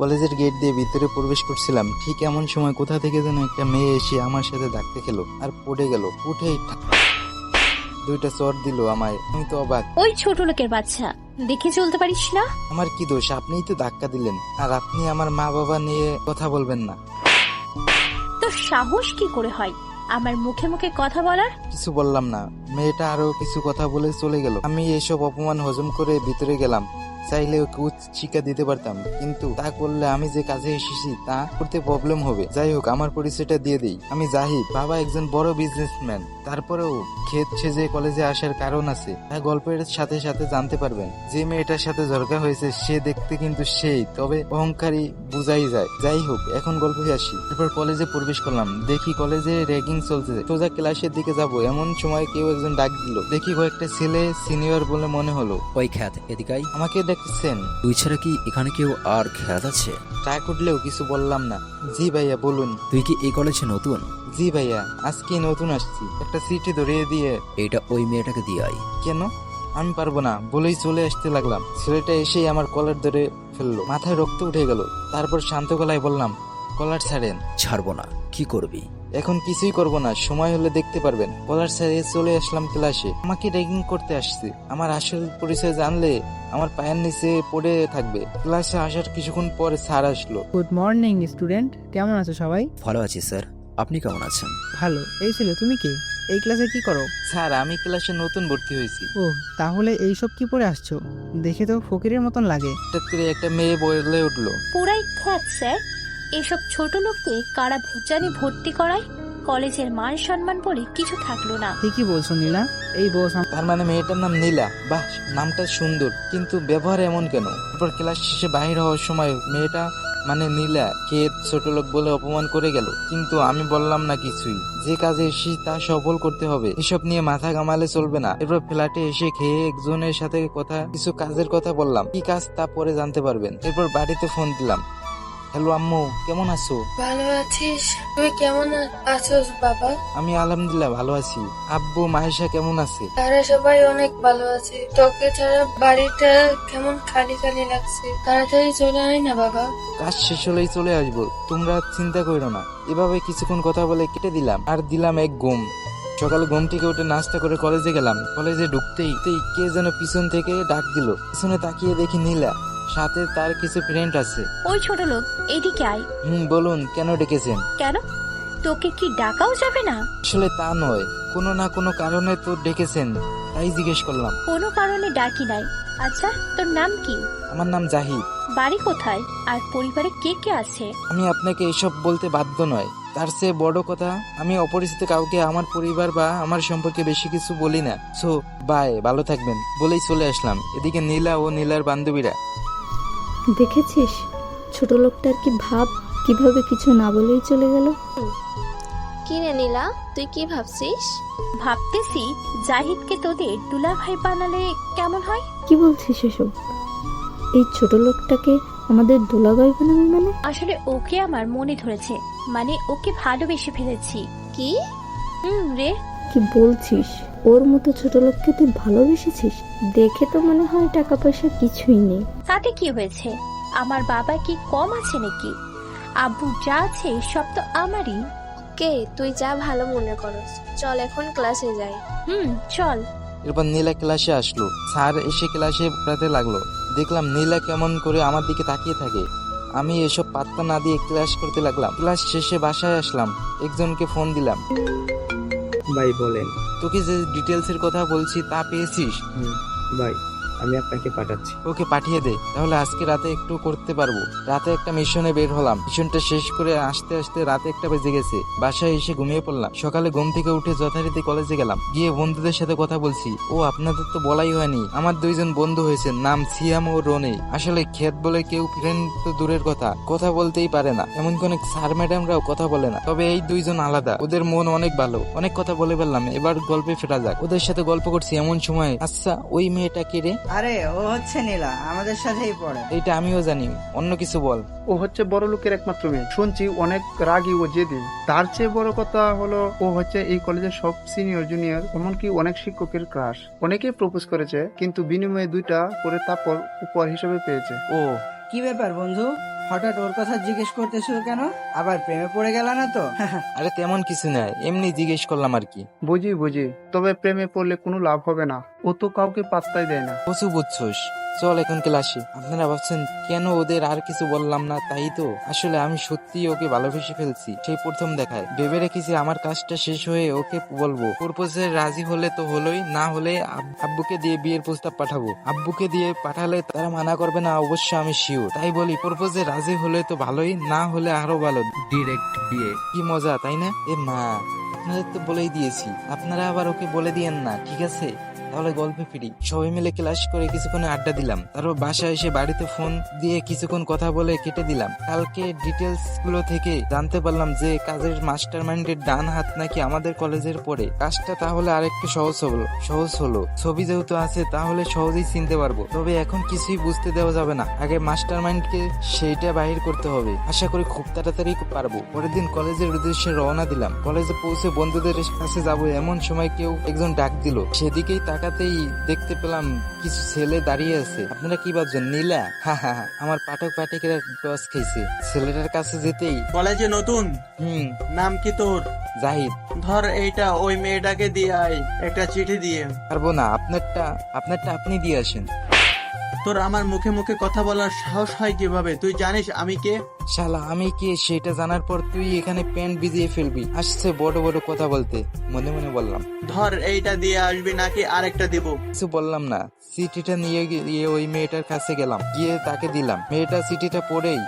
কলেজের গেট দিয়ে ভিতরে প্রবেশ করছিলাম ঠিক এমন সময় কোথা থেকে যেন একটা মেয়ে এসে আমার সাথে ধাক্কা খেলো আর পড়ে গেল। উঠেই দুইটা চর দিল আমায়। আমি তো অবাক। ওই ছোট লোকের বাচ্চা দেখে চলতে পারিস না? আমার কি দোষ? আপনিই তো ধাক্কা দিলেন। আর আপনি আমার মা বাবা নিয়ে কথা বলবেন না। তোর সাহস কি করে হয়? আমার মুখে মুখে কথা বলার? কিছু বললাম না। মেয়েটা আরও কিছু কথা বলে চলে গেল। আমি এসব অপমান হজম করে ভিতরে গেলাম। চাইলে ওকে উচ্চ শিক্ষা দিতে পারতাম কিন্তু তা করলে আমি যে কাজে এসেছি তা করতে প্রবলেম হবে। যাই হোক আমার পরিচয়টা দিয়ে দিই। আমি জাহিদ বাবা একজন বড় বিজনেসম্যান তারপরেও ক্ষেত সেজে কলেজে আসার কারণ আছে। তা গল্পের সাথে সাথে জানতে পারবেন। যে মেয়েটার সাথে ঝরকা হয়েছে সে দেখতে কিন্তু সেই তবে অহংকারী বুঝাই যায়। যাই হোক এখন গল্পে আসি। তারপর কলেজে প্রবেশ করলাম। দেখি কলেজে র্যাগিং চলছে সোজা ক্লাসের দিকে যাব। এমন সময় কেউ একজন ডাক দিল। দেখি কয়েকটা ছেলে সিনিয়র বলে মনে হলো। ওই খ্যাত এদিকাই আমাকে দেখছেন তুই ছাড়া কি এখানে কেউ আর খেয়াল আছে? ট্রাই করলেও কিছু বললাম না। জি ভাইয়া বলুন। তুই কি এই কলেজে নতুন? জি ভাইয়া আজকে নতুন আসছি। একটা সিটি ধরিয়ে দিয়ে। এটা ওই মেয়েটাকে দিয়ে আই কেন? আমি পারব না। বলেই চলে আসতে লাগলাম। ছেলেটা এসেই আমার কলার ধরে ফেলল। মাথায় রক্ত উঠে গেল। তারপর শান্ত গলায় বললাম কলার ছাড়েন। ছাড়বো না কি করবি? এখন কিছুই করব না সময় হলে দেখতে পারবেন। কলার ছাড়িয়ে চলে আসলাম ক্লাসে। আমাকে র্যাগিং করতে আসছে। আমার আসল পরিচয় জানলে আমার পায়ের নিচে পড়ে থাকবে। ক্লাসে আসার কিছুক্ষণ পরে স্যার আসলো। গুড মর্নিং স্টুডেন্ট কেমন আছো সবাই? ভালো আছি স্যার। আপনি কেমন আছেন? ভালো। এই ছিল তুমি কি? এই ক্লাসে কি করো? স্যার আমি ক্লাসে নতুন ভর্তি হয়েছি। ও তাহলে এইসব কি পরে আসছো? দেখে তো ফকিরের মতন লাগে। হঠাৎ করে একটা মেয়ে বলে উঠল। পুরাই খ্যাত স্যার। এসব ছোট লোককে কারা ভুজানি ভর্তি করায়? কলেজের মান সম্মান বলে কিছু থাকল না। ঠিকই বলছো নীলা। এই বস আম- তার মানে মেয়েটার নাম নীলা। বাহ নামটা সুন্দর কিন্তু ব্যবহার এমন কেন? তারপর ক্লাস শেষে বাহির হওয়ার সময় মেয়েটা মানে নীলা খেত ছোট লোক বলে অপমান করে গেল? কিন্তু আমি বললাম না কিছুই। যে কাজে এসেছি তা সফল করতে হবে। এসব নিয়ে মাথা ঘামালে চলবে না। এরপর ফ্ল্যাটে এসে খেয়ে একজনের সাথে কথা কিছু কাজের কথা বললাম। কি কাজ তা পরে জানতে পারবেন। এরপর বাড়িতে ফোন দিলাম। হ্যালো আম্মু কেমন আছো? ভালো আছিস। তুই কেমন আছিস বাবা? আমি আলহামদুলিল্লাহ ভালো আছি। আব্বু মাহেশা কেমন আছে? তারা সবাই অনেক ভালো আছে। তোকে ছাড়া বাড়িটা কেমন খালি খালি লাগছে? তাড়াতাড়ি চলে আয় না বাবা। কাজ শেষ হলেই চলে আসব। তোমরা চিন্তা করো না। এভাবে কিছুক্ষণ কথা বলে কেটে দিলাম। আর দিলাম এক ঘুম। সকালে ঘুম থেকে উঠে নাস্তা করে কলেজে গেলাম। কলেজে ঢুকতেই কে যেন পিছন থেকে ডাক দিল। পিছনে তাকিয়ে দেখি নীলা। সাথে তার কিছু ফ্রেন্ড আছে। ওই ছোট লোক এদিকে আয়। হুম বলুন কেন ডেকেছেন? কেন? তোকে কি ডাকাও যাবে না? আসলে তা নয় কোনো না কোনো কারণে তো ডেকেছেন তাই জিজ্ঞেস করলাম। কোনো কারণে ডাকি নাই। আচ্ছা তোর নাম কি? আমার নাম জাহিদ। বাড়ি কোথায়? আর পরিবারে কে কে আছে? আমি আপনাকে এসব বলতে বাধ্য নয়। তার চেয়ে বড় কথা আমি অপরিচিত কাউকে আমার পরিবার বা আমার সম্পর্কে বেশি কিছু বলি না। সো বাই ভালো থাকবেন। বলেই চলে আসলাম। এদিকে নীলা ও নীলার বান্ধবীরা। দেখেছিস? ছোট লোকটার কি ভাব কীভাবে কিছু না বলেই চলে গেল? কি রে নীলা তুই কি ভাবছিস? ভাবতেছি জাহিদকে তোদের দুলা ভাই বানালে কেমন হয়? কি বলছিস এসব? এই ছোট লোকটাকে আমাদের দোলাবাই বানাবে মানে? আসলে ওকে আমার মনে ধরেছে মানে ওকে ভালোবেসে ফেলেছি। কি? হুম রে। কি বলছিস? ওর মতো ছোট লোককে তুই ভালোবেসেছিস? দেখে তো মনে হয় টাকা পয়সা কিছুই নেই। তাতে কি হয়েছে? আমার বাবা কি কম আছে নাকি? আব্বু যা আছে সব তো আমারই। কে? তুই যা ভালো মনে করস। চল এখন ক্লাসে যাই। হুম চল। এরপর নীলা ক্লাসে আসলো। স্যার এসে ক্লাসে পড়াতে লাগল। দেখলাম নীলা কেমন করে আমার দিকে তাকিয়ে থাকে। আমি এসব পাত্তা না দিয়ে ক্লাস করতে লাগলাম। ক্লাস শেষে বাসায় আসলাম। একজনকে ফোন দিলাম। ভাই বলেন। তোকে যে ডিটেলস এর কথা বলছি তা পেয়েছিস? ভাই। আমি আপনাকে পাঠাচ্ছি। ওকে, পাঠিয়ে দে। তাহলে আজকে রাতে একটু করতে পারব। রাতে একটা মিশনে বের হলাম। মিশনটা শেষ করে আসতে আসতে রাতে একটা বেজে গেছে। বাসায় এসে ঘুমিয়ে পড়লাম। সকালে ঘুম থেকে উঠে যথারীতি কলেজে গেলাম। গিয়ে বন্ধুদের সাথে কথা বলছি। ও, আপনাদের তো বলাই হয়নি। আমার দুইজন বন্ধু হয়েছে নাম সিয়াম ও রনে। আসলে খেত বলে কেউ ফ্রেন্ড তো দূরের কথা। কথা বলতেই পারে না। এমন অনেক স্যার ম্যাডামরাও কথা বলে না। তবে এই দুইজন আলাদা। ওদের মন অনেক ভালো। অনেক কথা বলে ফেললাম। এবার গল্পে ফেরা যাক। ওদের সাথে গল্প করছি এমন সময় আচ্ছা ওই মেয়েটা কে রে? আরে ও হচ্ছে নীলা আমাদের সাথেই পড়ে। এইটা আমিও জানি অন্য কিছু বল। ও হচ্ছে বড় লোকের একমাত্র মেয়ে। শুনছি অনেক রাগী ও জেদি। তার চেয়ে বড় কথা হলো ও হচ্ছে এই কলেজের সব সিনিয়র জুনিয়র এমনকি অনেক শিক্ষকের ক্রাশ অনেকেই প্রপোজ করেছে কিন্তু বিনিময়ে দুইটা করে তারপর উপহার হিসেবে পেয়েছে। ও। কি ব্যাপার বন্ধু? হঠাৎ ওর কথা জিজ্ঞেস করতেছো কেন? আবার প্রেমে পড়ে গেল না তো? আরে তেমন কিছু নয় এমনি জিজ্ঞেস করলাম আর কি। বুঝি বুঝি। তবে প্রেমে পড়লে কোনো লাভ হবে না। ও তো কাউকে পাত্তাই দেয় না। প্রচুর বুঝছোস। চল এখন ক্লাসে। আপনারা ভাবছেন কেন ওদের আর কিছু বললাম না তাই তো? আসলে আমি সত্যি ওকে ভালোবেসে ফেলছি। সেই প্রথম দেখায়। ভেবে রেখেছি আমার কাজটা শেষ হয়ে ওকে বলব। প্রপোজে রাজি হলে তো হলোই না হলে আব্বুকে দিয়ে বিয়ের প্রস্তাব পাঠাবো। আব্বুকে দিয়ে পাঠালে তারা মানা করবে না অবশ্য আমি শিওর তাই বলি প্রপোজে রাজি হলে তো ভালোই না হলে আরও ভালো। ডিরেক্ট বিয়ে। কি মজা তাই না? এ মা আপনাদের তো বলেই দিয়েছি। আপনারা আবার ওকে বলে দিয়েন না ঠিক আছে? তাহলে গল্পে ফিরি। সবাই মিলে ক্লাস করে কিছুক্ষণ আড্ডা দিলাম। তারপর বাসায় এসে বাড়িতে ফোন দিয়ে কিছুক্ষণ কথা বলে কেটে দিলাম। কালকে ডিটেলসগুলো থেকে জানতে পারলাম যে কাজের মাস্টার মাইন্ডের ডান হাত নাকি আমাদের কলেজের পরে। কাজটা তাহলে আরেকটু সহজ হলো সহজ হলো। ছবি যেহেতু আছে, তাহলে সহজেই চিনতে পারব। তবে এখন কিছুই বুঝতে দেওয়া যাবে না। আগে মাস্টার মাইন্ডকে সেইটা বাহির করতে হবে। আশা করি খুব তাড়াতাড়ি পারব। পরের দিন কলেজের উদ্দেশ্যে রওনা দিলাম। কলেজে পৌঁছে বন্ধুদের কাছে যাব। এমন সময় কেউ একজন ডাক দিল। সেদিকেই তাকাতেই দেখতে পেলাম কিছু ছেলে দাঁড়িয়ে আছে। আপনারা কি ভাবছেন নীলা? হা হা হা, আমার পাঠক পাঠিকেরা টস খেয়েছে। ছেলেটার কাছে যেতেই কলেজে নতুন? হুম। নাম কি তোর? জাহিদ। ধর এইটা ওই মেয়েটাকে দিয়ে আয় একটা চিঠি দিয়ে। পারব না আপনারটা আপনারটা আপনি দিয়ে আসেন। তোর আমার মুখে মুখে কথা বলার সাহস হয় কীভাবে? তুই জানিস আমি কে? শালা আমি কে সেটা জানার পর তুই এখানে প্যান্ট ভিজিয়ে ফেলবি। আসছে বড় বড় কথা বলতে। মনে মনে বললাম। ধর এইটা দিয়ে আসবি নাকি আরেকটা দিব? কিছু বললাম না। সিটিটা নিয়ে গিয়ে ওই মেয়েটার কাছে গেলাম। গিয়ে তাকে দিলাম। মেয়েটা সিটিটা পড়েই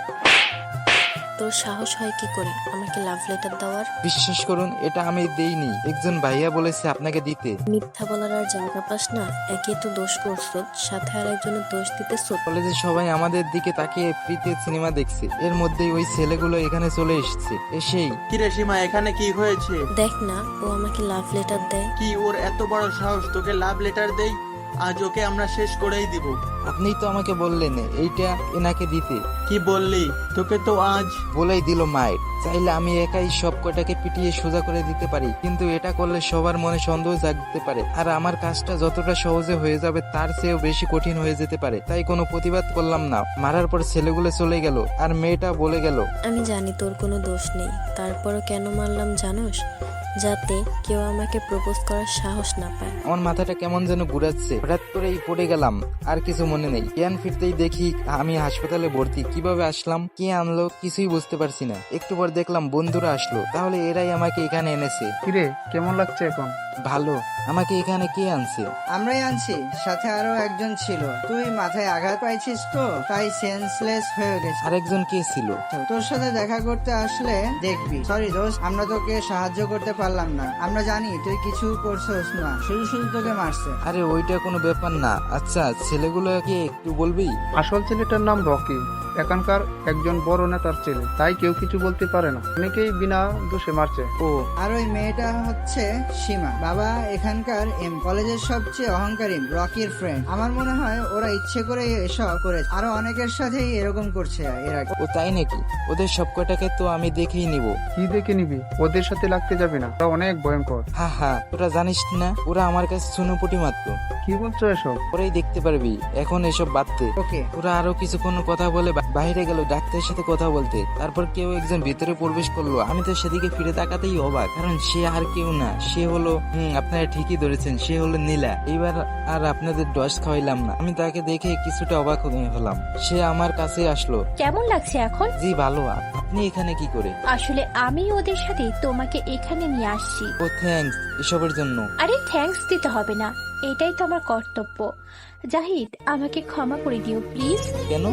তোর সাহস হয় কি করে? আমাকে লাভ লেটার দেওয়ার? বিশ্বাস করুন এটা আমি দেইনি। একজন ভাইয়া বলেছে আপনাকে দিতে। মিথ্যা বলার আর জায়গা পাস না। একে তো দোষ করছ সাথে আর একজনের দোষ দিতে কলেজে সবাই আমাদের দিকে তাকিয়ে প্রীতি সিনেমা দেখছে। এর মধ্যেই ওই ছেলেগুলো এখানে চলে এসেছে। এসেই। কিরে সীমা এখানে কি হয়েছে? দেখ না ও আমাকে লাভ লেটার দেয়। কি ওর এত বড় সাহস? তোকে লাভ লেটার দেই? আজ ওকে আমরা শেষ করেই দিব। আপনিই তো আমাকে বললেন এইটা এনাকে দিতে। কি বললি? তোকে তো আজ বলেই দিল মায়ের। চাইলে আমি একাই সব কটাকে পিটিয়ে সোজা করে দিতে পারি কিন্তু এটা করলে সবার মনে সন্দেহ জাগতে পারে। আর আমার কাজটা যতটা সহজে হয়ে যাবে তার চেয়েও বেশি কঠিন হয়ে যেতে পারে। তাই কোনো প্রতিবাদ করলাম না। মারার পর ছেলেগুলো চলে গেল আর মেয়েটা বলে গেল আমি জানি তোর কোনো দোষ নেই। তারপরও কেন মারলাম জানোস? যাতে কেউ আমাকে প্রপোজ করার সাহস না পায়। আমার মাথাটা কেমন যেন ঘুরাচ্ছে। হঠাৎ করেই পড়ে গেলাম। আর কিছু মনে নেই। জ্ঞান ফিরতেই দেখি আমি হাসপাতালে ভর্তি। কীভাবে আসলাম? কে আনলো? কিছুই বুঝতে পারছি না। একটু পর দেখলাম বন্ধুরা আসলো। তাহলে এরাই আমাকে এখানে এনেছে। কিরে কেমন লাগছে এখন? ভালো। আমাকে এখানে কে আনছে? আমরাই আনছি সাথে আরও একজন ছিল। তুই মাথায় আঘাত পাইছিস তো তাই সেন্সলেস হয়ে গেছে আরেকজন কে ছিল? তোর সাথে দেখা করতে আসলে দেখবি। সরি দোস্ত আমরা তোকে সাহায্য করতে পারলাম না। আমরা জানি তুই কিছু করছিস না শুধু শুধু তোকে মারছে। আরে ওইটা কোনো ব্যাপার না। আচ্ছা ছেলেগুলোকে একটু বলবি? আসল ছেলেটার নাম রকি। এখানকার একজন বড় নেতার ছেলে তাই কেউ কিছু বলতে পারে না। অনেকেই বিনা দোষে মারছে। ও। আর ওই মেয়েটা হচ্ছে সীমা। বাবা এখানকার এম কলেজের সবচেয়ে অহংকারী রকির ফ্রেন্ড আমার মনে হয় ওরা ইচ্ছে করে এসব করেছে। আরও অনেকের সাথেই এরকম করছে এর। আগে ও তাই নাকি? ওদের সব কটাকে তো আমি দেখেই নিব। কি দেখে নিবি? ওদের সাথে লাগতে যাবে না। ওরা অনেক ভয়ঙ্কর। হা হা তোরা জানিস না? ওরা আমার কাছে চুনোপুটি মাত্র। কি বলছো এসব? পরেই দেখতে পারবি। এখন এসব বাদতে ওকে। ওরা আরও কিছুক্ষণ কথা বলে বা- বাইরে গেল ডাক্তারের সাথে কথা বলতে। তারপর কেউ একজন ভিতরে প্রবেশ করল। আমি তো সেদিকে ফিরে তাকাতেই অবাক। কারণ সে আর কেউ না। সে হলো হুম আপনারা ঠিকই ধরেছেন সে হলো নীলা। এবার আর আপনাদের ডস খাওয়াইলাম না। আমি তাকে দেখে কিছুটা অবাক হয়ে হলাম। সে আমার কাছে আসলো। কেমন লাগছে এখন? জি ভালো। আপনি এখানে কি করে? আসলে আমি ওদের সাথে তোমাকে এখানে নিয়ে আসছি। ও থ্যাঙ্কস এসবের জন্য। আরে থ্যাঙ্কস দিতে হবে না। এটাই তো আমার কর্তব্য। জাহিদ আমাকে ক্ষমা করে দিও প্লিজ কেন?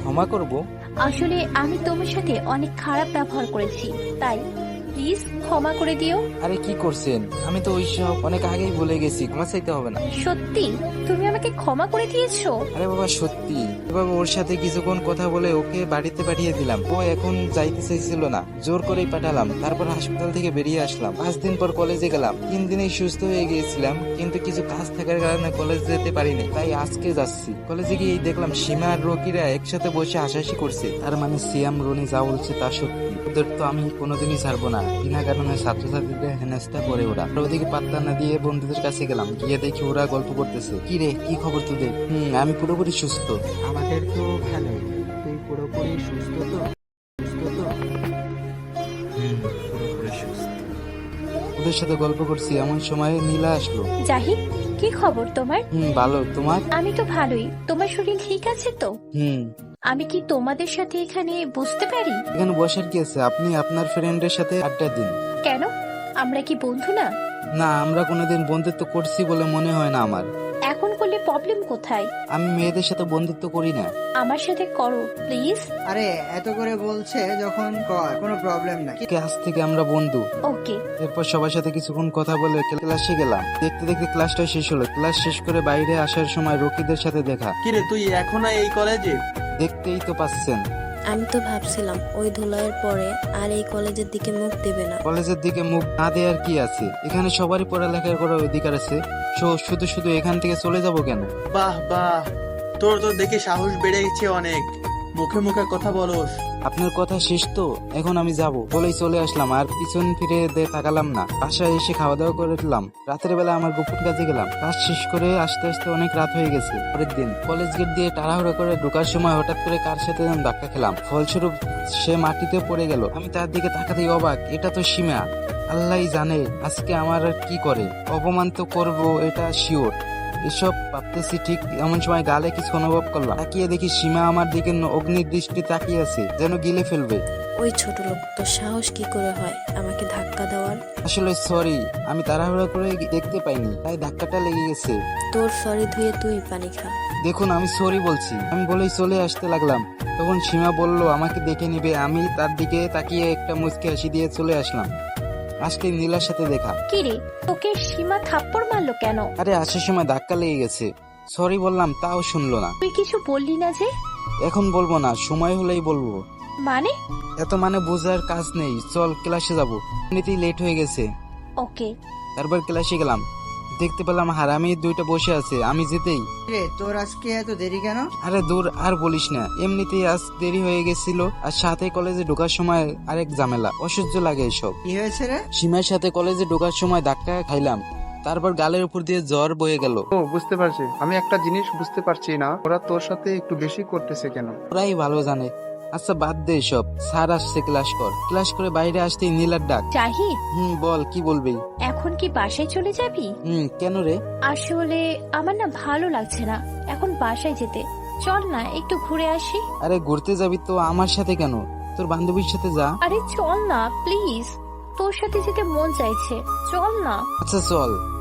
ক্ষমা করব? আসলে আমি তোমার সাথে অনেক খারাপ ব্যবহার করেছি তাই। প্লিজ ক্ষমা করে দিও। আরে কি করছেন? আমি তো ওইসব অনেক আগেই ভুলে গেছি ক্ষমা চাইতে হবে না। সত্যি? তুমি আমাকে ক্ষমা করে দিয়েছ? আরে বাবা সত্যি। এভাবে ওর সাথে কিছুক্ষণ কথা বলে ওকে বাড়িতে পাঠিয়ে দিলাম। ও এখন যাইতে চাইছিল না। জোর করেই পাঠালাম। তারপর হাসপাতাল থেকে বেরিয়ে আসলাম। পাঁচ দিন পর কলেজে গেলাম। তিন দিনেই সুস্থ হয়ে গিয়েছিলাম কিন্তু কিছু কাজ থাকার কারণে কলেজ যেতে পারিনি। তাই আজকে যাচ্ছি। কলেজে গিয়ে দেখলাম সীমা আর রকিরা একসাথে বসে হাসাহাসি করছে। তার মানে সিয়াম রনি যা বলছে তা সত্যি। ওদের তো আমি কোনোদিনই ছাড়বো না। বিনা কারণে ছাত্রছাত্রীদের হেনস্থা করে ওরা। ওদিকে পাত্তা না দিয়ে বন্ধুদের কাছে গেলাম। গিয়ে দেখি ওরা গল্প করতেছে। কি রে কি খবর তোদের? হুম আমি পুরোপুরি সুস্থ। আমাদের তো ভালো তুই পুরোপুরি সুস্থ তো? সুস্থ তো? হুম পুরোপুরি সুস্থ। ওদের সাথে গল্প করছি। এমন সময় নীলা আসলো। জাহিদ কি খবর তোমার? হুম ভালো। তোমার? আমি তো ভালোই। তোমার শরীর ঠিক আছে তো? হুম। আমি কি তোমাদের সাথে এখানে বসতে পারি? এখানে বসার কি আছে? আপনি আপনার ফ্রেন্ডের সাথে আড্ডা দিন। কেন? আমরা কি বন্ধু না? না আমরা কোনোদিন বন্ধুত্ব করছি বলে মনে হয় না আমার। এখন করলে প্রবলেম কোথায়? আমি মেয়েদের সাথে বন্ধুত্ব করি না। আমার সাথে করো প্লিজ আরে এত করে বলছে যখন কর কোনো প্রবলেম নাই। কি আজ থেকে আমরা বন্ধু? ওকে এরপর সবার সাথে কিছুক্ষণ কথা বলে ক্লাসে গেলাম। দেখতে দেখতে ক্লাসটা শেষ হলো। ক্লাস শেষ করে বাইরে আসার সময় রকিদের সাথে দেখা। কিরে তুই এখনও এই কলেজে দেখতেই তো পাচ্ছেন। আমি তো ভাবছিলাম ওই ধুলাইয়ের পরে আর এই কলেজের দিকে মুখ দেবে না। কলেজের দিকে মুখ না দেওয়ার কি আছে? এখানে সবারই পড়ালেখা করার অধিকার আছে? সো শুধু শুধু এখান থেকে চলে যাব কেন? বাহ বাহ। তোর তো দেখে সাহস বেড়ে গেছে অনেক। মুখে মুখে কথা বলোস। আপনার কথা শেষ তো? এখন আমি যাব। বলেই চলে আসলাম, আর পিছন ফিরে তাকালাম না। বাসায় এসে খাওয়া দাওয়া করলাম রাতের বেলা আমার গোপুর কাছে গেলাম। কাজ শেষ করে আসতে আসতে অনেক রাত হয়ে গেছে। পরের দিন কলেজ গেট দিয়ে তাড়াহুড়ো করে ঢোকার সময় হঠাৎ করে কার সাথে ধাক্কা খেলাম। ফলস্বরূপ সে মাটিতে পড়ে গেল। আমি তার দিকে তাকাতেই অবাক। এটা তো সীমা। আল্লাহ জানে আজকে আমার কি করে। অপমান তো করব, এটা শিওর এসব ভাবতেছি ঠিক এমন সময় গালে কিছু অনুভব করলাম। তাকিয়ে দেখি সীমা আমার দিকে অগ্নির দৃষ্টি তাকিয়ে আছে যেন গিলে ফেলবে। ওই ছোট লোক তোর সাহস কি করে হয়? আমাকে ধাক্কা দেওয়ার? আসলে সরি আমি তাড়াহুড়া করে দেখতে পাইনি তাই ধাক্কাটা লেগে গেছে। তোর সরি ধুয়ে তুই পানি খা। দেখুন আমি সরি বলছি। আমি বলেই চলে আসতে লাগলাম। তখন সীমা বলল আমাকে দেখে নিবে। আমি তার দিকে তাকিয়ে একটা মুচকি হাসি দিয়ে চলে আসলাম। আজকে নীলার সাথে দেখা। কি রে তোকে সীমা থাপ্পড় মারলো কেন? আরে আসার সময় ধাক্কা লেগে গেছে। সরি বললাম তাও শুনলো না। তুই কিছু বললি না যে? এখন বলব না সময় হলেই বলব। মানে? এত মানে বোঝার কাজ নেই চল ক্লাসে যাব। এমনিতেই লেট হয়ে গেছে। ওকে। তারপর ক্লাসে গেলাম। দেখতে পেলাম হারামি দুইটা বসে আছে আমি যেতেই। রে তোর আজকে এত দেরি কেন? আরে দূর আর বলিস না এমনিতেই আজ দেরি হয়ে গেছিল আর সাথে কলেজে ঢোকার সময় আরেক ঝামেলা অসহ্য লাগে এসব। কি হয়েছে রে? সীমার সাথে কলেজে ঢোকার সময় ধাক্কা খাইলাম তারপর গালের উপর দিয়ে জ্বর বয়ে গেল। ও বুঝতে পারছি। আমি একটা জিনিস বুঝতে পারছি না ওরা তোর সাথে একটু বেশি করতেছে কেন? ওরাই ভালো জানে আচ্ছা বাদ দে সব স্যার আসছে ক্লাস কর। ক্লাস করে বাইরে আসতেই নীলার ডাক। জাহিদ? হুম বল কি বলবি? এখন কি বাসায় চলে যাবি? হুম কেন রে? আসলে আমার না ভালো লাগছে না। এখন বাসায় যেতে। চল না একটু ঘুরে আসি। আরে ঘুরতে যাবি তো আমার সাথে কেন? তোর বান্ধবীর সাথে যা। আরে চল না প্লিজ। তোর সাথে যেতে মন চাইছে। চল না। আচ্ছা চল।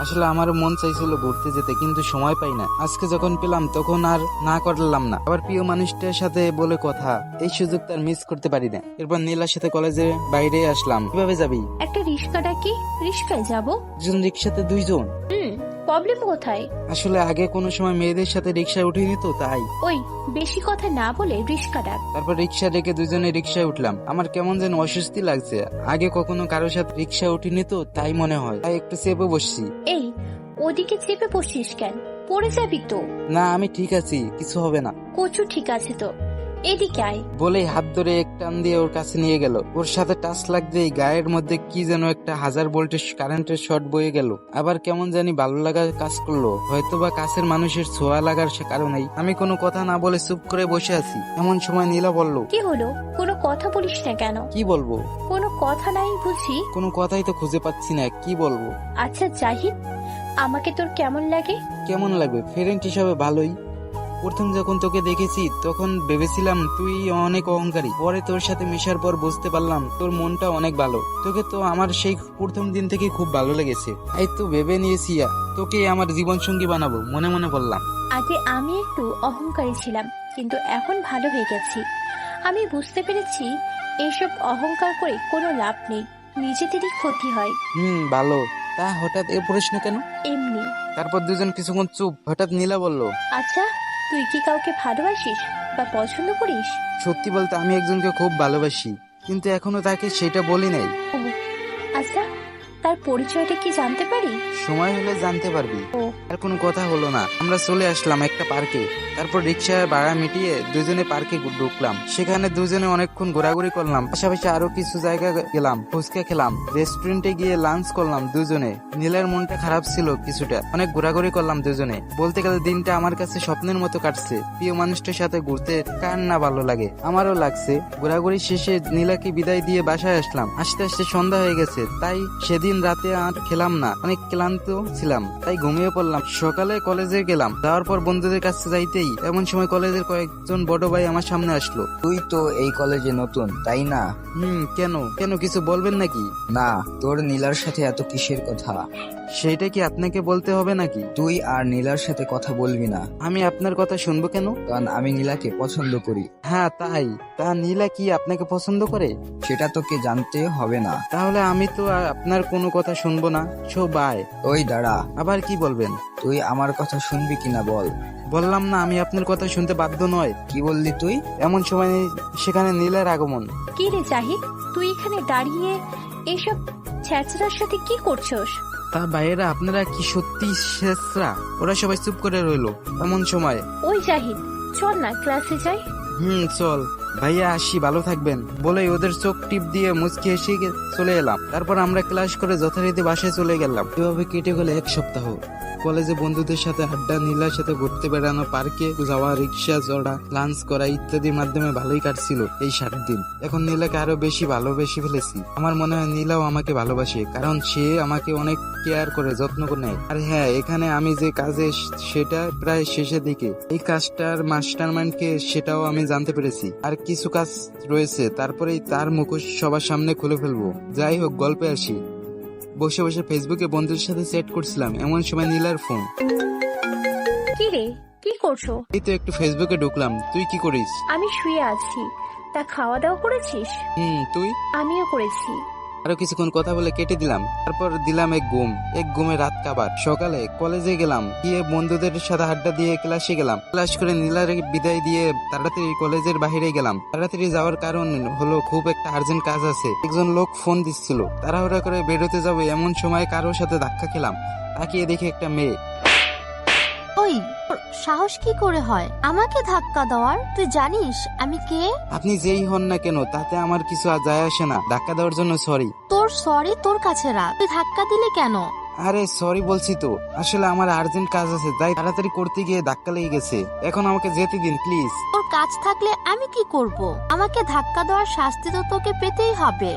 আসলে আমার মন চাইছিল ঘুরতে যেতে কিন্তু সময় পাই না। আজকে যখন পেলাম তখন আর না করলাম না। আবার প্রিয় মানুষটার সাথে বলে কথা এই সুযোগ তার মিস করতে পারি না। এরপর নীলার সাথে কলেজে বাইরে আসলাম। কীভাবে যাবি? একটা রিক্সা ডাকি রিক্সায় যাব? দুজন রিক্সাতে দুইজন। হুম। প্রবলেম কোথায়? আসলে আগে কোনো সময় মেয়েদের সাথে রিক্সায় উঠিনি তো তাই। ওই বেশি কথা না বলে রিক্সা ডাক। তারপর রিক্সা ডেকে দুজনে রিক্সায় উঠলাম। আমার কেমন যেন অস্বস্তি লাগছে। আগে কখনো কারোর সাথে রিক্সা উঠিনি তো তাই মনে হয়। তাই একটু চেপে বসছি। এই ওদিকে চেপে বসিস কেন? পড়ে যাবি তো। না আমি ঠিক আছি কিছু হবে না। কচু ঠিক আছে তো। এদিকে আয়। বলেই হাত ধরে এক টান দিয়ে ওর কাছে নিয়ে গেল। ওর সাথে টাচ লাগতেই গায়ের মধ্যে কি যেন একটা হাজার ভোল্টের কারেন্টের শর্ট বয়ে গেল। আবার কেমন জানি ভালো লাগা কাজ করল। হয়তো বা কাছের মানুষের ছোঁয়া লাগার সে কারণেই। আমি কোনো কথা না বলে চুপ করে বসে আছি। এমন সময় নীলা বলল কি হলো? কোনো কথা বলিস না কেন? কি বলব? কোনো কথা নাই বুঝি? কোনো কথাই তো খুঁজে পাচ্ছি না কি বলব? আচ্ছা জাহিদ আমাকে তোর কেমন লাগে? কেমন লাগবে ফ্রেন্ড হিসাবে ভালোই। প্রথম যখন তোকে দেখেছি তখন ভেবেছিলাম তুই অনেক অহংকারী। পরে তোর সাথে মেশার পর বুঝতে পারলাম তোর মনটা অনেক ভালো। তোকে তো আমার সেই প্রথম দিন থেকে খুব ভালো লেগেছে। এই তো ভেবে নিয়েছি তোকে আমার জীবন সঙ্গী বানাবো মনে মনে বললাম। আগে আমি একটু অহংকারী ছিলাম কিন্তু এখন ভালো হয়ে গেছি। আমি বুঝতে পেরেছি এইসব অহংকার করে কোনো লাভ নেই নিজেদেরই ক্ষতি হয়। হুম ভালো। তা হঠাৎ এ প্রশ্ন কেন? এমনি। তারপর দুজন কিছুক্ষণ চুপ হঠাৎ নীলা বলল আচ্ছা তুই কি কাউকে ভালোবাসিস বা পছন্দ করিস? সত্যি বলতে আমি একজনকে খুব ভালোবাসি কিন্তু এখনও তাকে সেটা বলি নাই। আচ্ছা তার পরিচয়টা কি জানতে পারি? সময় হলে জানতে পারবি। ও। আর কোনো কথা হলো না। আমরা চলে আসলাম একটা পার্কে। তারপর রিক্সার ভাড়া মিটিয়ে দুজনে পার্কে ঢুকলাম। সেখানে দুজনে অনেকক্ষণ ঘোরাঘুরি করলাম। পাশাপাশি আরও কিছু জায়গা গেলাম ফুচকা খেলাম রেস্টুরেন্টে গিয়ে লাঞ্চ করলাম দুজনে। নীলের মনটা খারাপ ছিল কিছুটা। অনেক ঘোরাঘুরি করলাম দুজনে। বলতে গেলে দিনটা আমার কাছে স্বপ্নের মতো কাটছে। প্রিয় মানুষটার সাথে ঘুরতে কার না ভালো লাগে? আমারও লাগছে। ঘোরাঘুরি শেষে নীলাকে বিদায় দিয়ে বাসায় আসলাম। আস্তে আস্তে সন্ধ্যা হয়ে গেছে। তাই সেদিন রাতে আর খেলাম না। অনেক ক্লান্ত ছিলাম তাই ঘুমিয়ে পড়লাম। সকালে কলেজে গেলাম যাওয়ার পর বন্ধুদের কাছে যাইতেই এমন সময় কলেজের কয়েকজন বড় ভাই আমার সামনে আসলো। তুই তো এই কলেজে নতুন তাই না? হুম কেন? কেন কিছু বলবেন নাকি? না তোর নীলার সাথে এত কিসের কথা? সেইটা কি আপনাকে বলতে হবে নাকি? তুই আর নীলার সাথে কথা বলবি না। আমি আপনার কথা শুনব কেন? কারণ আমি নীলাকে পছন্দ করি। হ্যাঁ তাই। তা নীলা কি আপনাকে পছন্দ করে? সেটা তোকে জানতে হবে না। তাহলে আমি তো আপনার কোনো কথা শুনব না? সো বাই ওই দাঁড়া। আবার কি বলবেন? তুই আমার কথা শুনবি কিনা বল। বললাম না আমি আপনার কথা শুনতে বাধ্য নয়। কি বললি তুই? এমন সময় সেখানে নীলের আগমন। কি রে জাহিদ তুই এখানে দাঁড়িয়ে এইসব ছ্যাচড়ার সাথে কি করছস? তা বাইরে আপনারা কি সত্যি শেষরা ওরা সবাই চুপ করে রইল এমন সময়। ওই জাহিদ চল না ক্লাসে যাই। হুম চল। ভাইয়া, আসি, ভালো থাকবেন। বলে ওদের চোখ টিপ দিয়ে মুচকি হেসে চলে এলাম। তারপর আমরা ক্লাস করে যথারীতি বাসায় চলে গেলাম। এভাবে কেটে গেলে এক সপ্তাহ। কলেজে বন্ধুদের সাথে আড্ডা নীলার সাথে ঘুরতে বেড়ানো, পার্কে যাওয়া, রিক্সা চড়া লাঞ্চ করা ইত্যাদির মাধ্যমে ভালোই কাটছিল এই সাত দিন। এখন নীলাকে আরও বেশি ভালোবেসে ফেলেছি। আমার মনে হয় নীলাও আমাকে ভালোবাসে, কারণ সে আমাকে অনেক কেয়ার করে, যত্ন করে নেয়। আর হ্যাঁ এখানে আমি যে কাজে সেটা প্রায় শেষের দিকে। এই কাজটার মাস্টার কে সেটাও আমি জানতে পেরেছি। আর কিছু কাজ রয়েছে, তারপরেই তার মুখোশ সবার সামনে খুলে ফেলব। যাই হোক, গল্পে আসি। বসে বসে ফেসবুকে বন্ধুদের সাথে চ্যাট করছিলাম। এমন সময় নীলার ফোন কি রে? কি করছ? এই তো একটু ফেসবুকে ঢুকলাম। তুই কি করিস? আমি শুয়ে আছি। তা খাওয়া দাওয়া করেছিস? হুম তুই? আমিও করেছি। আরও কিছুক্ষণ কথা বলে কেটে দিলাম। তারপর দিলাম এক ঘুম। এক ঘুমে রাত কাবার। সকালে কলেজে গেলাম। গিয়ে বন্ধুদের সাথে আড্ডা দিয়ে ক্লাসে গেলাম। ক্লাস করে নীলার বিদায় দিয়ে তাড়াতাড়ি কলেজের বাইরে গেলাম। তাড়াতাড়ি যাওয়ার কারণ হলো খুব একটা আর্জেন্ট কাজ আছে। একজন লোক ফোন দিচ্ছিল। তাড়াহুড়া করে বেরোতে যাবে এমন সময় কারোর সাথে ধাক্কা খেলাম। তাকিয়ে দেখি একটা মেয়ে। ওই সাহস কি করে হয়? আমাকে ধাক্কা দেওয়ার? তুই জানিস আমি কে? আপনি যেই হন না কেন তাতে আমার কিছু আর যায় আসে না। ধাক্কা দেওয়ার জন্য সরি তোর সরি তোর কাছে রাখ। তুই ধাক্কা দিলে কেন? আরে সরি বলছি তো। আসলে আমার আর্জেন্ট কাজ আছে তাই তাড়াতাড়ি করতে গিয়ে ধাক্কা লেগে গেছে। এখন আমাকে যেতে দিন প্লিজ তোর কাজ থাকলে আমি কি করব? আমাকে ধাক্কা দেওয়ার শাস্তি তো তোকে পেতেই হবে।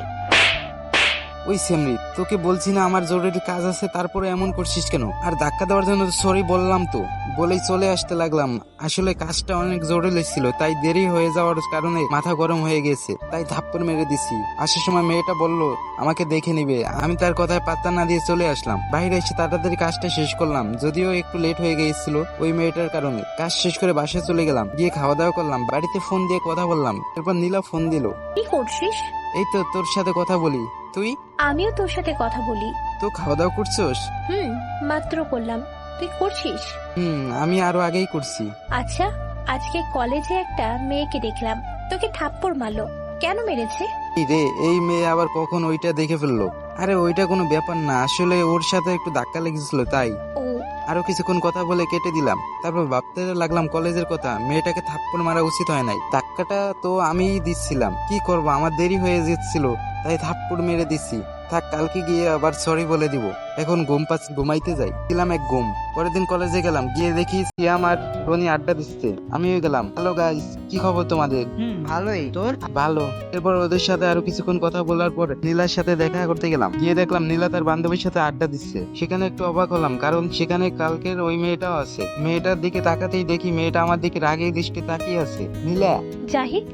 ওই সেমরি তোকে বলছি না আমার জরুরি কাজ আছে তারপরে এমন করছিস কেন? আর ধাক্কা দেওয়ার জন্য সরি বললাম তো। বলেই চলে আসতে লাগলাম। আসলে কাজটা অনেক জরুরি ছিল তাই দেরি হয়ে যাওয়ার কারণে মাথা গরম হয়ে গেছে। তাই থাপ্পড় মেরে দিছি। আসার সময় মেয়েটা বলল আমাকে দেখে নিবে। আমি তার কথায় পাত্তা না দিয়ে চলে আসলাম। বাইরে এসে তাড়াতাড়ি কাজটা শেষ করলাম। যদিও একটু লেট হয়ে গিয়েছিল ওই মেয়েটার কারণে। কাজ শেষ করে বাসায় চলে গেলাম। গিয়ে খাওয়া দাওয়া করলাম। বাড়িতে ফোন দিয়ে কথা বললাম। এরপর নীলা ফোন দিল। কি করছিস? এই তো তোর সাথে কথা বলি। তুই? আমিও তোর সাথে কথা বলি। তো খাওয়া দাওয়া করছোস? হুম মাত্র করলাম। তুই করছিস? হুম আমি আরও আগেই করছি। আচ্ছা আজকে কলেজে একটা মেয়েকে দেখলাম। তোকে থাপ্পড় মারলো। কেন মেরেছে? এই রে এই মেয়ে আবার কখন ওইটা দেখে ফেলল? আরে ওইটা কোনো ব্যাপার না। আসলে ওর সাথে একটু ধাক্কা লেগেছিল তাই। ও। আরও কিছুক্ষণ কথা বলে কেটে দিলাম। তারপর ভাবতে লাগলাম কলেজের কথা মেয়েটাকে থাপ্পড় মারা উচিত হয় নাই। ধাক্কাটা তো আমিই দিচ্ছিলাম। কি করব? আমার দেরি হয়ে যাচ্ছিল। তাই থাপ্পড় মেরে দিছি। থাক কালকে গিয়ে আবার সরি বলে দিব। এখন ঘুম পাচ্ছি ঘুমাইতে যাই। দিলাম এক ঘুম। পরের দিন কলেজে গেলাম। গিয়ে দেখি সিয়াম আর রনি আড্ডা দিচ্ছে। আমিও গেলাম। হ্যালো গাইস কি খবর তোমাদের? ভালোই। তোর? ভালো। এরপর ওদের সাথে আরও কিছুক্ষণ কথা বলার পর নীলার সাথে দেখা করতে গেলাম। গিয়ে দেখলাম নীলা তার বান্ধবীর সাথে আড্ডা দিচ্ছে। সেখানে একটু অবাক হলাম কারণ সেখানে কালকের ওই মেয়েটাও আছে। মেয়েটার দিকে তাকাতেই দেখি মেয়েটা আমার দিকে রাগে দৃষ্টি তাকিয়ে আছে। নীলা? জাহিদ?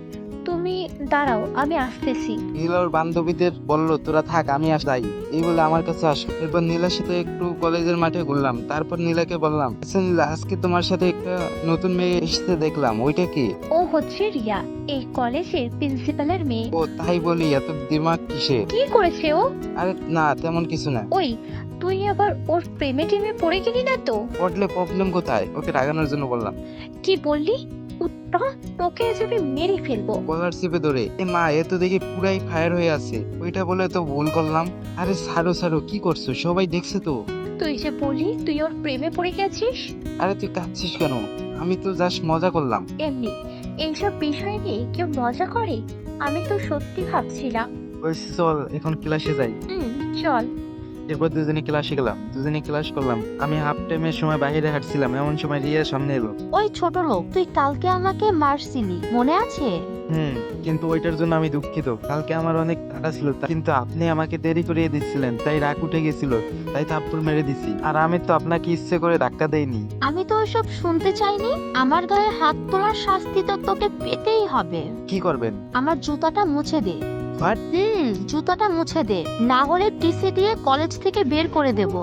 তুমি দাঁড়াও আমি আসতেছি। নীলা ওর বান্ধবীদের বলল তোরা থাক আমি আস যাই এই বলে আমার কাছে আসো। এরপর নীলার সাথে একটু কলেজের মাঠে ঘুরলাম। তারপর নীলাকে বললাম আচ্ছা নীলা আজকে তোমার সাথে একটা নতুন মেয়ে এসেছে দেখলাম। ওইটা কি? ও হচ্ছে রিয়া এই কলেজের প্রিন্সিপালের মেয়ে। ও তাই বলি এত দিমাগ কিসে কি করেছে ও? আরে না তেমন কিছু না। ওই তুই আবার ওর প্রেমে টেমে পড়ে গেলি না তো? পড়লে প্রবলেম কোথায়? ওকে রাগানোর জন্য বললাম। কি বললি? কুত্তা তোকে আজ আমি মেরে ফেলব। কলার চেপে ধরে এ মা এ তো দেখি পুরাই ফায়ার হয়ে আছে। ওইটা বলে তো ভুল করলাম। আরে সারো সারো কি করছ? সবাই দেখছে তো? তুই যে বলি তুই ওর প্রেমে পড়ে গেছিস? আরে তুই কাঁদছিস কেন? আমি তো জাস্ট মজা করলাম। এমনি এইসব বিষয় নিয়ে কেউ মজা করে? আমি তো সত্যি ভাবছিলাম। ওই চল এখন ক্লাসে যাই। হুম চল। এরপর দুজনে ক্লাসে গেলাম। দুজনে ক্লাস করলাম। আমি হাফ টাইমের সময় বাইরে হাঁটছিলাম এমন সময় রিয়া সামনে এলো। ওই ছোট লোক তুই কালকে আমাকে মারছিলি মনে আছে? হুম কিন্তু ওইটার জন্য আমি দুঃখিত। কালকে আমার অনেক টাকা ছিল তা- কিন্তু আপনি আমাকে দেরি করিয়ে দিচ্ছিলেন তাই রাগ উঠে গেছিল তাই থাপ্পড় মেরে দিছি। আর আমি তো আপনাকে ইচ্ছে করে ধাক্কা দেইনি। আমি তো ওসব শুনতে চাইনি আমার গায়ে হাত তোলার শাস্তি তো তোকে পেতেই হবে। কি করবেন? আমার জুতাটা মুছে দে। হুম জুতাটা মুছে দে। না হলে টিসি দিয়ে কলেজ থেকে বের করে দেব।